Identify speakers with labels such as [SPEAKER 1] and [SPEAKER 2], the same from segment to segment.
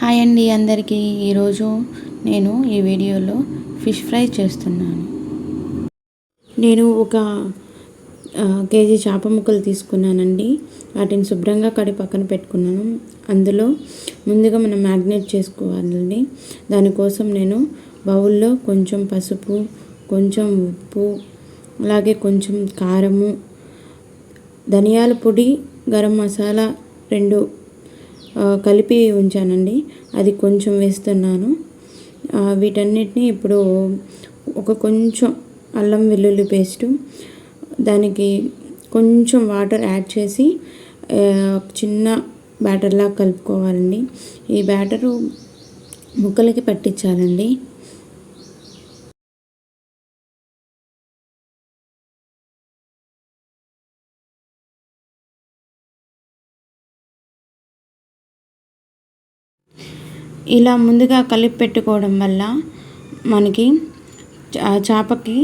[SPEAKER 1] Hi అండి అందరికీ. ఈరోజు నేను ఈ వీడియోలో ఫిష్ ఫ్రై చేస్తున్నాను. నేను ఒక కేజీ చేప ముక్కలు తీసుకున్నానండి. వాటిని శుభ్రంగా కడి పక్కన పెట్టుకున్నాను. అందులో ముందుగా మనం మ్యాగ్నేట్ చేసుకోవాలండి. దానికోసం నేను బౌల్లో కొంచెం పసుపు కొంచెం ఉప్పు అలాగే కొంచెం కారము ధనియాల పొడి గరం మసాలా రెండు కలిపి ఉంచానండి. అది కొంచెం వేస్తున్నాను. వీటన్నిటిని ఇప్పుడు ఒక కొంచెం అల్లం వెల్లుల్లి పేస్టు దానికి కొంచెం వాటర్ యాడ్ చేసి చిన్న బ్యాటర్లా కలుపుకోవాలండి. ఈ బ్యాటరు ముక్కలకి పట్టించాలండి. ఇలా ముందుగా కలిపి పెట్టుకోవడం వల్ల మనకి చేపకి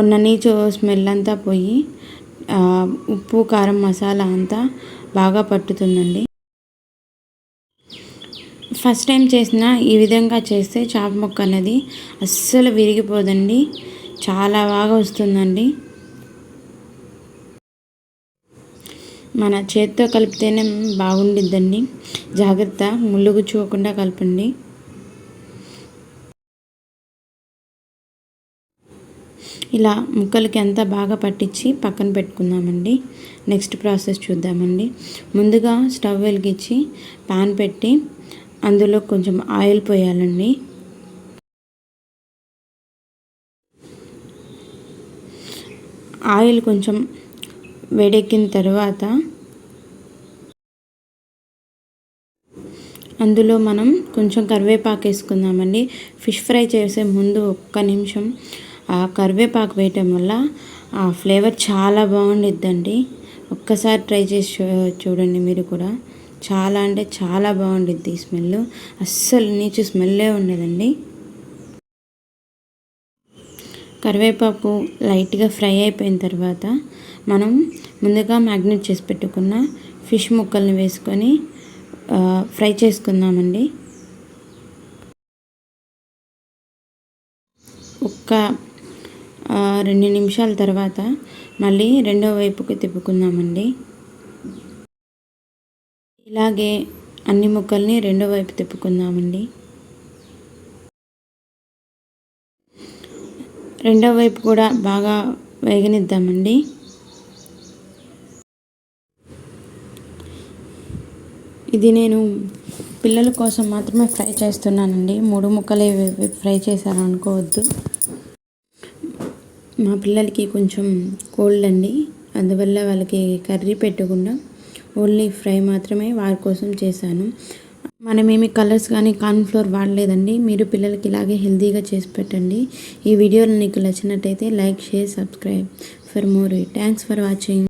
[SPEAKER 1] ఉన్న నీచు స్మెల్ అంతా పోయి ఉప్పు కారం మసాలా అంతా బాగా పట్టుతుందండి. ఫస్ట్ టైం చేసిన ఈ విధంగా చేస్తే చేప ముక్క అనేది అస్సలు విరిగిపోదండి. చాలా బాగా వస్తుందండి. మన చేత్తో కలిపితేనే బాగుండిద్దండి. జాగ్రత్త ముళ్ళు గుచ్చుకోకుండా కలపండి. ఇలా ముక్కలకి అంతా బాగా పట్టించి పక్కన పెట్టుకుందామండి. నెక్స్ట్ ప్రాసెస్ చూద్దామండి. ముందుగా స్టవ్ వెలిగించి పాన్ పెట్టి అందులో కొంచెం ఆయిల్ పోయాలండి. ఆయిల్ కొంచెం వేడెక్కిన తర్వాత అందులో మనం కొంచెం కరివేపాకు వేసుకుందామండి. ఫిష్ ఫ్రై చేసే ముందు ఒక్క నిమిషం ఆ కరివేపాకు వేయటం వల్ల ఆ ఫ్లేవర్ చాలా బాగుండిద్దండి. ఒక్కసారి ట్రై చేసి చూడండి మీరు కూడా. చాలా అంటే చాలా బాగుండిద్ది ఈ స్మెల్. అస్సలు నీచు స్మెల్లే ఉండదండి. కరివేపాకు లైట్గా ఫ్రై అయిపోయిన తర్వాత మనం ముందుగా మ్యాగ్నేట్ చేసి పెట్టుకున్న ఫిష్ ముక్కల్ని వేసుకొని ఫ్రై చేసుకుందామండి. ఒక్క రెండు నిమిషాల తర్వాత మళ్ళీ రెండో వైపుకి తిప్పుకుందామండి. ఇలాగే అన్ని ముక్కల్ని రెండో వైపు తిప్పుకుందామండి. రెండో వైపు కూడా బాగా వేగనిద్దామండి. ఇది నేను పిల్లల కోసం మాత్రమే ఫ్రై చేస్తున్నానండి. మూడు ముక్కలే ఫ్రై చేశాను అనుకోవద్దు. మా పిల్లలకి కొంచెం కోల్డ్ అండి. అందువల్ల వాళ్ళకి కర్రీ పెట్టకుండా ఓన్లీ ఫ్రై మాత్రమే వారి కోసం చేశాను. మనమేమి కలర్స్ కానీ కార్న్ఫ్లోర్ వాడలేదండి. మీరు పిల్లలకి ఇలాగే హెల్తీగా చేసి పెట్టండి. ఈ వీడియోలు నీకు నచ్చినట్టయితే like share subscribe for more. Thanks for watching